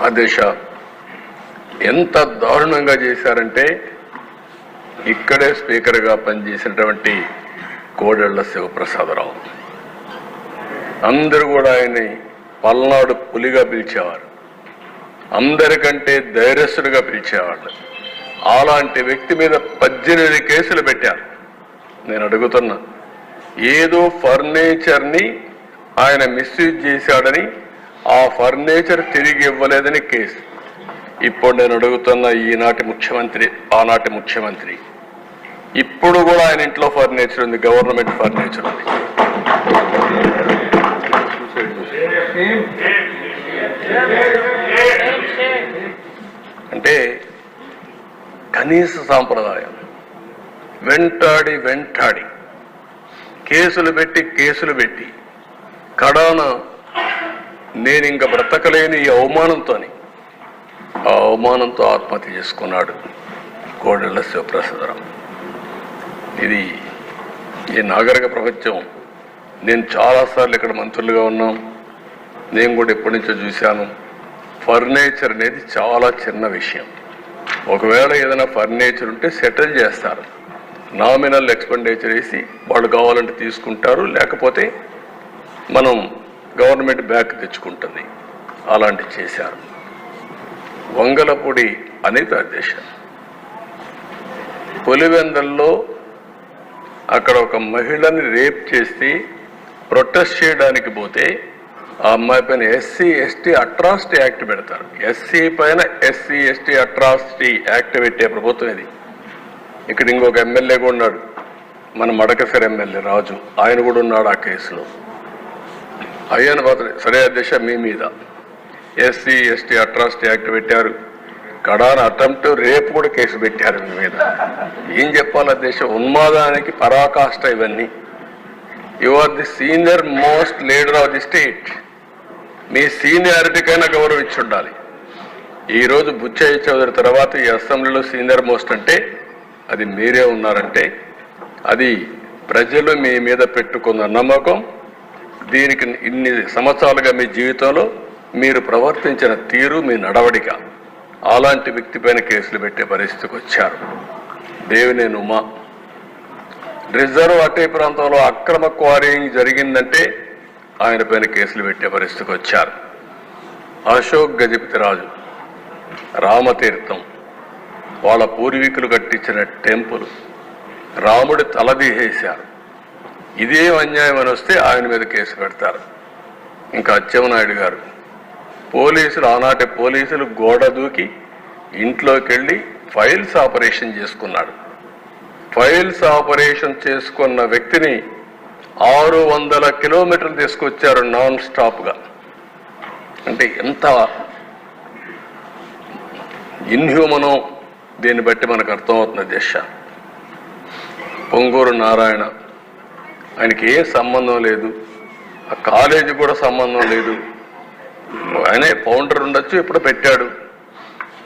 అధ్యక్ష ఎంత దారుణంగా చేశారంటే ఇక్కడే స్పీకర్గా పనిచేసినటువంటి కోడెళ్ళ శివప్రసాదరావు. అందరూ కూడా ఆయన్ని పల్నాడు పులిగా పిలిచేవారు. అందరికంటే ధైర్యస్తుడిగా పిలిచేవాళ్ళు. అలాంటి వ్యక్తి మీద పద్దెనిమిది కేసులు పెట్టారు. నేను అడుగుతున్నా ఏదో ఫర్నిచర్ని ఆయన మిస్యూజ్ చేశాడని ఆ ఫర్నిచర్ తిరిగి ఇవ్వలేదని కేసు. ఇప్పుడు నేను అడుగుతున్న ఈనాటి ముఖ్యమంత్రి ఆనాటి ముఖ్యమంత్రి ఇప్పుడు కూడా ఆయన ఇంట్లో ఫర్నిచర్ ఉంది గవర్నమెంట్ ఫర్నిచర్ ఉంది. అంటే కనీస సాంప్రదాయం వెంటాడి వెంటాడి. కేసులు పెట్టి కేసులు పెట్టి. కడాన నేను ఇంక బ్రతకలేని ఈ అవమానంతోని. ఆ అవమానంతో ఆత్మహత్య చేసుకున్నాడు కోడెళ్ళ శివప్రసాదరావు. ఇది ఈ నాగరిక ప్రపంచం. నేను చాలాసార్లు ఇక్కడ మంత్రులుగా ఉన్నాం. నేను కూడా ఎప్పటి నుంచో చూశాను. ఫర్నిచర్ అనేది చాలా చిన్న విషయం. ఒకవేళ ఏదైనా ఫర్నిచర్ ఉంటే సెటిల్ చేస్తారు. నామినల్ ఎక్స్పెండిచర్ వేసి వాళ్ళు కావాలంటే తీసుకుంటారు. లేకపోతే మనం గవర్నమెంట్ బ్యాక్ తెచ్చుకుంటుంది. అలాంటి చేశారు. వంగలపూడి అనిత అధ్యక్ష పులివెందల్లో అక్కడ ఒక మహిళని రేప్ చేసి ప్రొటెస్ట్ చేయడానికి పోతే ఆ అమ్మాయి పైన ఎస్సీ ఎస్టీ అట్రాసిటీ యాక్ట్ పెడతారు. ఎస్సీ పైన ఎస్సీ ఎస్టీ అట్రాసిటీ యాక్ట్ పెట్టే ప్రభుత్వం ఇది. ఇక్కడ ఇంకొక ఎమ్మెల్యే కూడా ఉన్నాడు. మన మడకసరి ఎమ్మెల్యే రాజు. ఆయన కూడా ఉన్నాడు ఆ కేసులో. అయ్యాను మాత్రం సరే అధ్యక్ష మీ మీద. ఎస్సీ ఎస్టీ అట్రాసిటీ యాక్ట్ పెట్టారు. కడాన అటెంప్ట్ రేపు కూడా కేసు పెట్టారు మీ మీద. ఏం చెప్పాలి అధ్యక్ష? ఉన్మాదానికి పరాకాష్ట ఇవన్నీ. You are the senior most leader of the state మీ సీనియారిటీకైనా గౌరవం ఇచ్చి ఉండాలి. ఈరోజు బుచ్చయ్య చౌదరి తర్వాత ఈ అసెంబ్లీలో సీనియర్ మోస్ట్ అంటే అది మీరే ఉన్నారంటే అది ప్రజలు మీ మీద పెట్టుకున్న నమ్మకం దీనికి ఇన్ని సంవత్సరాలుగా మీ జీవితంలో మీరు ప్రవర్తించిన తీరు మీ నడవడిక. అలాంటి వ్యక్తి పైన కేసులు పెట్టే పరిస్థితికి వచ్చారు. దేవినేని ఉమా రిజర్వ్ అటవీ ప్రాంతంలో అక్రమ క్వారీయింగ్ జరిగిందంటే ఆయన పైన కేసులు పెట్టే పరిస్థితికి వచ్చారు. అశోక్ గజపతిరాజు రామతీర్థం వాళ్ళ పూర్వీకులు కట్టించిన టెంపుల్. రాముడి తలదీసేశారు ఇదే అన్యాయం అని వస్తే ఆయన మీద కేసు పెడతారు. ఇంకా అచ్చెమనాయుడు గారు పోలీసులు ఆనాటి పోలీసులు గోడ దూకి ఇంట్లోకి వెళ్ళి ఫైల్స్ ఆపరేషన్ చేసుకున్నాడు. ఫైల్స్ ఆపరేషన్ చేసుకున్న వ్యక్తిని ఆరు వందల కిలోమీటర్లు తీసుకొచ్చారు నాన్ స్టాప్గా. అంటే ఎంత ఇన్హ్యూమనో దీన్ని బట్టి మనకు అర్థమవుతుంది దిశ. పొంగూరు నారాయణ ఆయనకి ఏ సంబంధం లేదు. ఆ కాలేజీ కూడా సంబంధం లేదు. ఆయనే ఫౌండర్ ఉండొచ్చు ఇప్పుడు పెట్టాడు.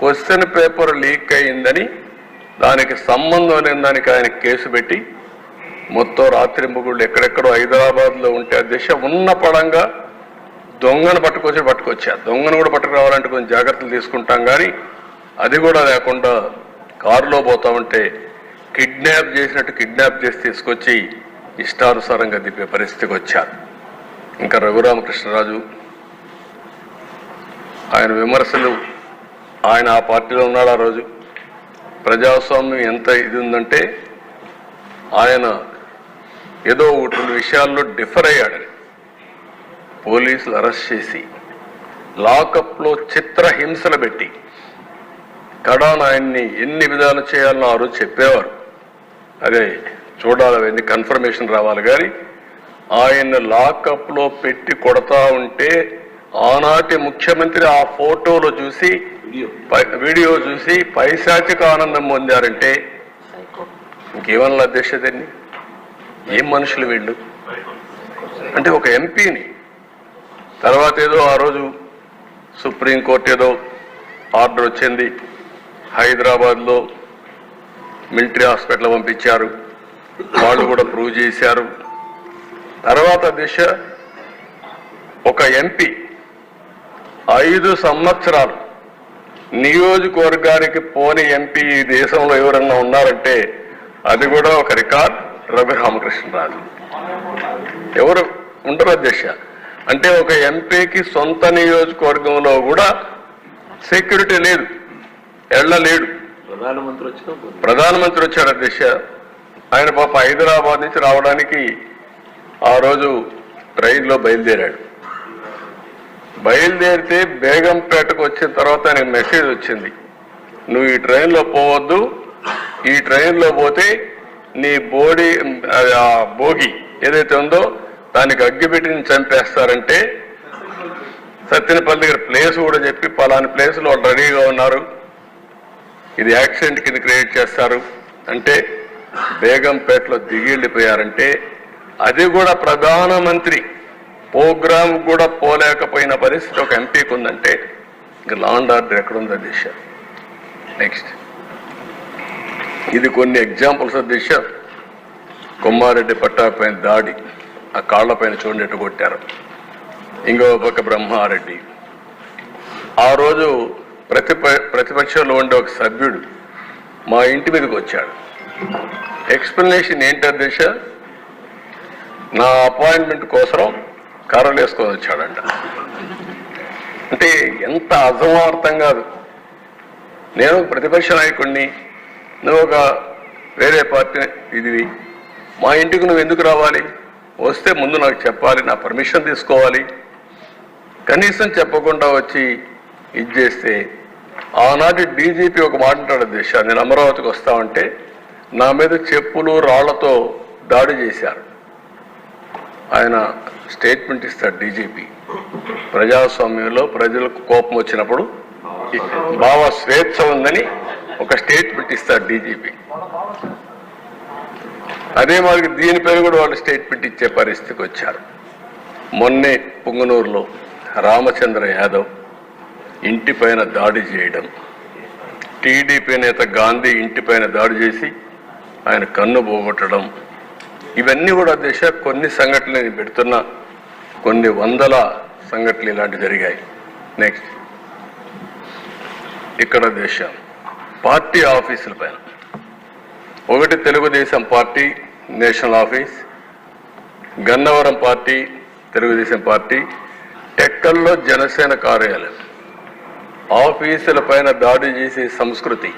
క్వశ్చన్ పేపర్ లీక్ అయిందని దానికి సంబంధం లేని దానికి ఆయన కేసు పెట్టి మొత్తం రాత్రింపుగుళ్ళు ఎక్కడెక్కడో హైదరాబాద్లో ఉంటే ఆ దిశ ఉన్న పడంగా దొంగను పట్టుకొచ్చి పట్టుకొచ్చా. దొంగను కూడా పట్టుకురావాలంటే కొంచెం జాగ్రత్తలు తీసుకుంటాం కానీ అది కూడా లేకుండా కారులో పోతా ఉంటే కిడ్నాప్ చేసినట్టు కిడ్నాప్ చేసి తీసుకొచ్చి ఇష్టానుసారంగా దిప్పే పరిస్థితికి వచ్చారు. ఇంకా రఘురామకృష్ణరాజు ఆయన విమర్శలు ఆయన ఆ పార్టీలో ఉన్నాడు ఆ రోజు. ప్రజాస్వామ్యం ఎంత ఇది ఉందంటే ఆయన ఏదో ఒకటి రెండు విషయాల్లో డిఫర్ అయ్యాడని పోలీసులు అరెస్ట్ చేసి లాకప్లో చిత్రహింసలు పెట్టి కడాన్ ఆయన్ని ఎన్ని విధాలు చేయాలని ఆ రోజు చెప్పేవారు. అదే చూడాలి అవన్నీ కన్ఫర్మేషన్ రావాలి. కానీ ఆయన లాకప్లో పెట్టి కొడతా ఉంటే ఆనాటి ముఖ్యమంత్రి ఆ ఫోటోలో చూసి పై- వీడియో చూసి పైశాచిక ఆనందం పొందారంటే ఇంకేమన్నా అధ్యక్షతని ఏం మనుషులు వీళ్ళు? అంటే ఒక ఎంపీని తర్వాత ఏదో ఆ రోజు సుప్రీంకోర్టు ఏదో ఆర్డర్ వచ్చింది. హైదరాబాద్లో మిలిటరీ హాస్పిటల్ పంపించారు. వాళ్ళు కూడా ప్రూవ్ చేశారు. తర్వాత దిశ ఒక ఎంపీ ఐదు సంవత్సరాలు నియోజకవర్గానికి పోని ఎంపీ ఈ దేశంలో ఎవరన్నా ఉన్నారంటే అది కూడా ఒక రికార్డ్ రవి రామకృష్ణరాజు ఎవరు ఉండరు అధ్యక్ష. అంటే ఒక ఎంపీకి సొంత నియోజకవర్గంలో కూడా సెక్యూరిటీ లేదు. ఎళ్ళలేడు ప్రధానమంత్రి వచ్చినా. ప్రధానమంత్రి వచ్చాడు అధ్యక్ష. ఆయన పాప హైదరాబాద్ నుంచి రావడానికి ఆ రోజు ట్రైన్లో బయలుదేరాడు. బయలుదేరితే బేగంపేటకు వచ్చిన తర్వాత ఆయనకు మెసేజ్ వచ్చింది. నువ్వు ఈ ట్రైన్లో పోవద్దు ఈ ట్రైన్లో పోతే నీ బోడీ ఆ భోగి ఏదైతే ఉందో దానికి అగ్గిపెట్టి చంపేస్తారంటే సత్యనపల్లి దగ్గర ప్లేస్ కూడా చెప్పి పలాని ప్లేస్లో వాళ్ళు రెడీగా ఉన్నారు. ఇది యాక్సిడెంట్ కింద క్రియేట్ చేస్తారు. అంటే బేగంపేటలో దిగి వెళ్ళిపోయారంటే అది కూడా ప్రధానమంత్రి ప్రోగ్రామ్ కూడా పోలేకపోయిన పరిస్థితి ఒక ఎంపీకి ఉందంటే ఇంకా లాండ్ ఆర్డర్ ఎక్కడుందో దిశ. నెక్స్ట్ ఇది కొన్ని ఎగ్జాంపుల్స్ దిశ. కుమ్మారెడ్డి పట్టాపైన దాడి. ఆ కాళ్ళపైన చూడేట్టు కొట్టారు. ఇంకో పక్క బ్రహ్మారెడ్డి. ఆ రోజు ప్రతిప ప్రతిపక్షంలో ఉండే ఒక సభ్యుడు మా ఇంటి మీదకి వచ్చాడు. ఎక్స్ప్లెనేషన్ ఏంటంటే దిశ? నా అపాయింట్మెంట్ కోసం కర్రలు వేసుకొని వచ్చాడంట అంటే ఎంత అసమార్థం కాదు. నేను ప్రతిపక్ష నాయకుడిని నువ్వు ఒక వేరే పార్టీ ఇదివి. మా ఇంటికి నువ్వు ఎందుకు రావాలి? వస్తే ముందు నాకు చెప్పాలి నా పర్మిషన్ తీసుకోవాలి. కనీసం చెప్పకుండా వచ్చి ఇది చేస్తే ఆనాటి డీజీపీ ఒక మాట అంటాడు దిశ నేను అమరావతికి వస్తామంటే నా మీద చెప్పులు రాళ్ళతో దాడి చేశారు. ఆయన స్టేట్మెంట్ ఇస్తాడు డీజీపీ. ప్రజాస్వామ్యంలో ప్రజలకు కోపం వచ్చినప్పుడు భావ స్వేచ్ఛ ఉందని ఒక స్టేట్మెంట్ ఇస్తాడు డీజీపీ. అదే మరి దీనిపైన కూడా వాళ్ళు స్టేట్మెంట్ ఇచ్చే పరిస్థితికి వచ్చారు. మొన్నే పుంగనూరులో రామచంద్ర యాదవ్ ఇంటిపైన దాడి చేయడం టీడీపీ నేత గాంధీ ఇంటిపైన దాడి చేసి ఆయన కన్ను పోగొట్టడం. ఇవన్నీ కూడా దిశ కొన్ని సంఘటనలు నేను పెడుతున్నా. కొన్ని వందల సంఘటనలు ఇలాంటి జరిగాయి. నెక్స్ట్ ఇక్కడ దిశ పార్టీ ఆఫీసుల పైన. ఒకటి Telugu Desam party national office. Gannavaram party Telugu Desam party. టెక్కల్లో Janasena కార్యాలయం. ఆఫీసుల పైన దాడి చేసే సంస్కృతి.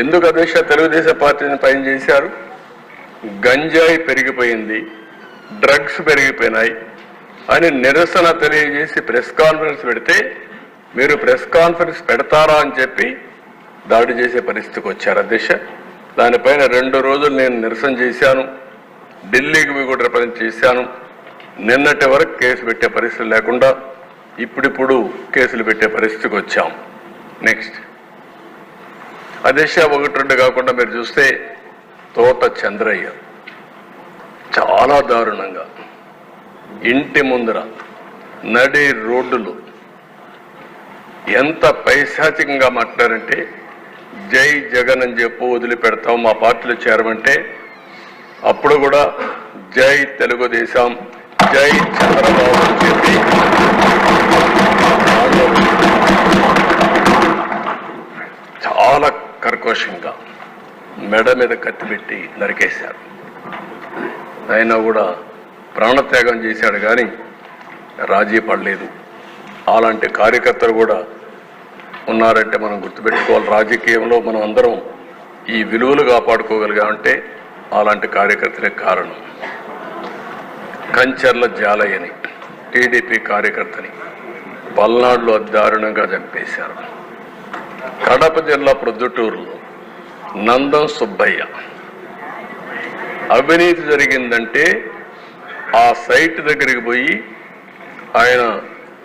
ఎందుకు అధ్యక్ష తెలుగుదేశం పార్టీని పైన చేశారు? గంజాయి పెరిగిపోయింది డ్రగ్స్ పెరిగిపోయినాయి అని నిరసన తెలియజేసి ప్రెస్ కాన్ఫరెన్స్ పెడితే మీరు ప్రెస్ కాన్ఫరెన్స్ పెడతారా అని చెప్పి దాడి చేసే పరిస్థితికి వచ్చారు అధ్యక్ష. దానిపైన రెండు రోజులు నేను నిరసన చేశాను ఢిల్లీకి పోయి కూడా రిప్రజెంట్ చేశాను. నిన్నటి వరకు కేసు పెట్టే పరిస్థితి లేకుండా ఇప్పుడిప్పుడు కేసులు పెట్టే పరిస్థితికి వచ్చాం. నెక్స్ట్. అదేశ ఒకటి రెండు కాకుండా మీరు చూస్తే తోట చంద్రయ్య. చాలా దారుణంగా. ఇంటి ముందర నడి రోడ్డులు. ఎంత పైశాచికంగా మాట్లాడారంటే జై జగన్ అని చెప్పు వదిలిపెడతాం మా పార్టీలో చేరమంటే అప్పుడు కూడా జై తెలుగుదేశం జై చంద్రబాబు అని చెప్పి కర్కోశంగా మెడ మీద కత్తి పెట్టి నరికేశారు. అయినా కూడా ప్రాణత్యాగం చేశాడు కానీ రాజీ పడలేదు. అలాంటి కార్యకర్తలు కూడా ఉన్నారంటే మనం గుర్తుపెట్టుకోవాలి. రాజకీయంలో మనం అందరం ఈ విలువలు కాపాడుకోగలిగామంటే అలాంటి కార్యకర్తలే కారణం. కంచర్ల జాలయ్యని టీడీపీ కార్యకర్తని పల్నాడులో దారుణంగా చంపేశారు. కడప జిల్లా ప్రొద్దుటూరులో నందం సుబ్బయ్య. అవినీతి జరిగిందంటే ఆ సైట్ దగ్గరికి పోయి ఆయన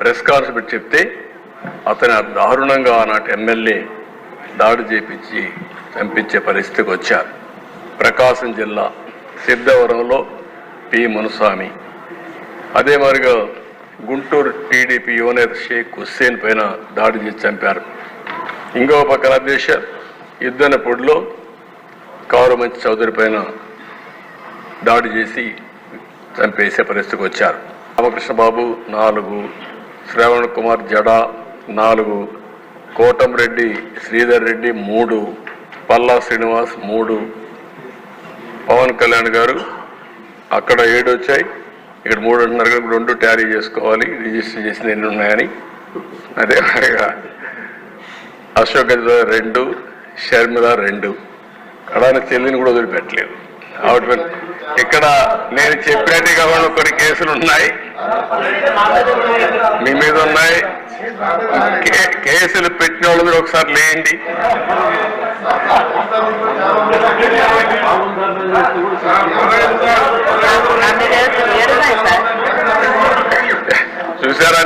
ప్రెస్ కాన్ఫరెన్స్ చెప్తే అతని దారుణంగా ఆనాటి ఎమ్మెల్యే దాడి చేపించి చంపించే పరిస్థితికి వచ్చారు. ప్రకాశం జిల్లా సిద్ధవరంలో పి. మునుస్వామి. అదే మరిగా గుంటూరు టీడీపీ యువనేత షేక్ హుస్సేన్ పైన దాడి చేసి చంపారు. ఇంకో పక్కన దేశ యుద్ధన పొడిలో కౌరమంచి చౌదరి పైన దాడి చేసి చంపేసే పరిస్థితికి వచ్చారు. రామకృష్ణ బాబు నాలుగు శ్రవణ్ కుమార్ జడా నాలుగు కోటంరెడ్డి శ్రీధర్ రెడ్డి మూడు పల్లా శ్రీనివాస్ మూడు పవన్ కళ్యాణ్ గారు అక్కడ ఏడు వచ్చాయి. ఇక్కడ మూడు అంటున్నారు రెండు ట్యారీ చేసుకోవాలి. రిజిస్టర్ చేసిన ఎన్ని ఉన్నాయని. అదే విధంగా అశోక్ గజరాజ్ రెండు షర్మిల రెండు. కడాన చెల్లిని కూడా వదిలిపెట్టలేదు. ఆవిడ ఇక్కడ నేను చెప్పినట్టుగా కావాలి కొన్ని కేసులు ఉన్నాయి. మీ మీద ఉన్నాయి. కే- కేసులు పెట్టిన వాళ్ళు మీరు ఒకసారి లేండి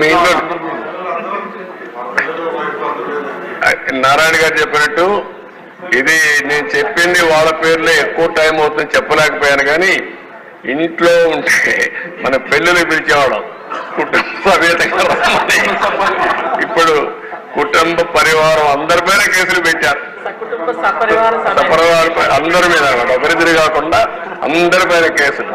మీ ఇంట్లో నారాయణ గారు చెప్పినట్టు ఇది నేను చెప్పింది వాళ్ళ పేర్లే ఎక్కువ టైం అవుతుంది చెప్పలేకపోయాను కానీ ఇంట్లో ఉంటే మన పెళ్ళిళ్ళు పిలిచేవాళ్ళం. కుటుంబ సమేతంగా. ఇప్పుడు కుటుంబ పరివారం అందరి పైన కేసులు పెట్టారు. సపరివార అందరి మీద ఒకరిద్దరు కాకుండా అందరి పైన కేసులు.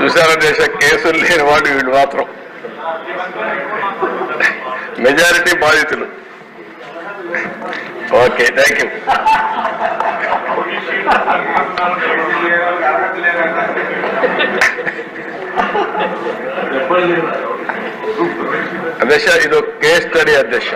చూసారా దేశ కేసులు లేని వాళ్ళు వీళ్ళు మాత్రం. మెజారిటీ బాధితులు. Okay thank you. అధ్యక్ష ఇది కేస్ స్టడీ అధ్యక్ష.